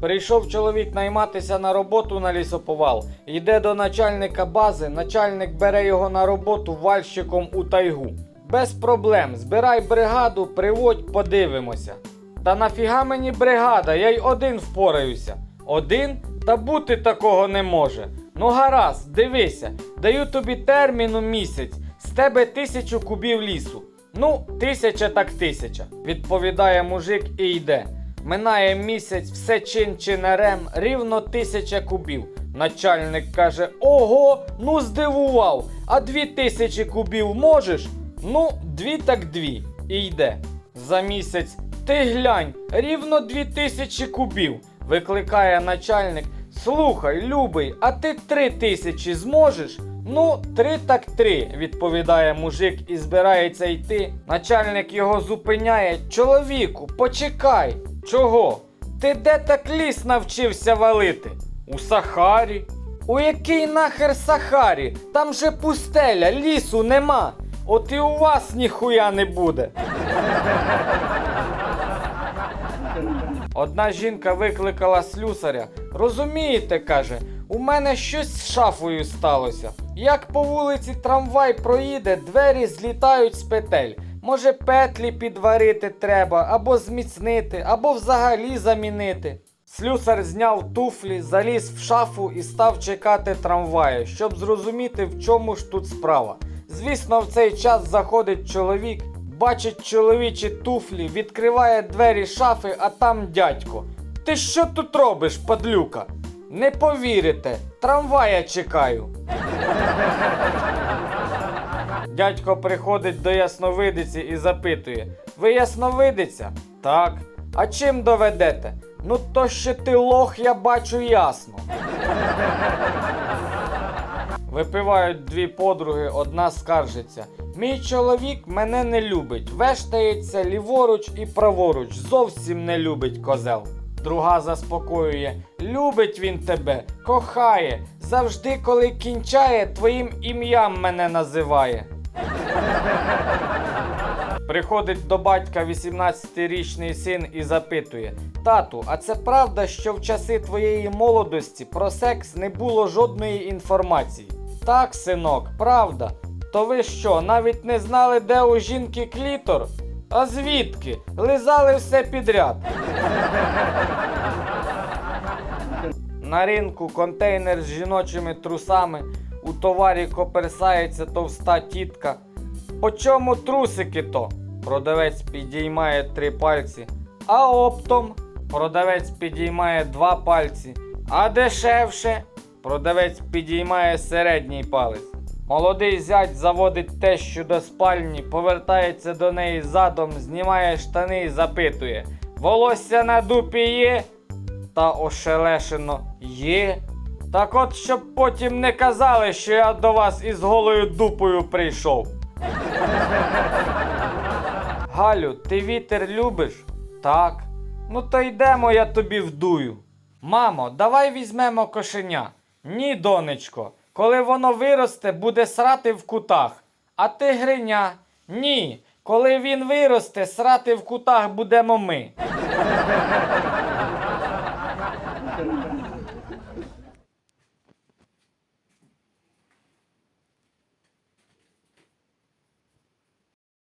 Прийшов чоловік найматися на роботу на лісоповал. Йде до начальника бази, начальник бере його на роботу вальщиком у тайгу. Без проблем, збирай бригаду, приводь, подивимося. Та нафіга мені бригада, я й один впораюся. Один? Та бути такого не може. Ну гаразд, дивися, даю тобі терміну місяць, з тебе тисячу кубів лісу. Ну, тисяча так тисяча, відповідає мужик і йде. Минає місяць, все чин чинарем, рівно тисяча кубів. Начальник каже: Ого, ну здивував! А дві тисячі кубів можеш? Ну, дві так дві. І йде. За місяць ти глянь, рівно дві тисячі кубів. Викликає начальник. Слухай, любий, а ти три тисячі зможеш? Ну, три так три, відповідає мужик і збирається йти. Начальник його зупиняє. Чоловіку, почекай. Чого? Ти де так ліс навчився валити? У Сахарі. У який нахер Сахарі? Там же пустеля, лісу нема. От і у вас ніхуя не буде. Одна жінка викликала слюсаря. Розумієте, каже, у мене щось з шафою сталося. Як по вулиці трамвай проїде, двері злітають з петель. Може, петлі підварити треба, або зміцнити, або взагалі замінити. Слюсар зняв туфлі, заліз в шафу і став чекати трамвая, щоб зрозуміти, в чому ж тут справа. Звісно, в цей час заходить чоловік, бачить чоловічі туфлі, відкриває двері шафи, а там дядько. Ти що тут робиш, падлюка? Не повірите, трамвая чекаю. Дядько приходить до ясновидиці і запитує: Ви ясновидиця? Так. А чим доведете? Ну то що ти лох, я бачу ясно. Випивають дві подруги, одна скаржиться. Мій чоловік мене не любить, вештається ліворуч і праворуч, зовсім не любить козел. Друга заспокоює, любить він тебе, кохає, завжди, коли кінчає, твоїм ім'ям мене називає. Приходить до батька 18-річний син і запитує: Тату, а це правда, що в часи твоєї молодості про секс не було жодної інформації? Так, синок, правда. То ви що, навіть не знали, де у жінки клітор? А звідки? Лизали все підряд. На ринку контейнер з жіночими трусами. У товарі коперсається товста тітка. По чому трусики то? Продавець підіймає три пальці. А оптом продавець підіймає два пальці. А дешевше продавець підіймає середній палець. Молодий зять заводить тещу до спальні, повертається до неї задом, знімає штани і запитує: Волосся на дупі є? Та ошелешено є. Так от, щоб потім не казали, що я до вас із голою дупою прийшов. Галю, ти вітер любиш? Так. Ну то йдемо, я тобі вдую. Мамо, давай візьмемо кошеня. Ні, донечко, коли воно виросте, буде срати в кутах. А ти гриня? Ні. Коли він виросте, срати в кутах будемо ми.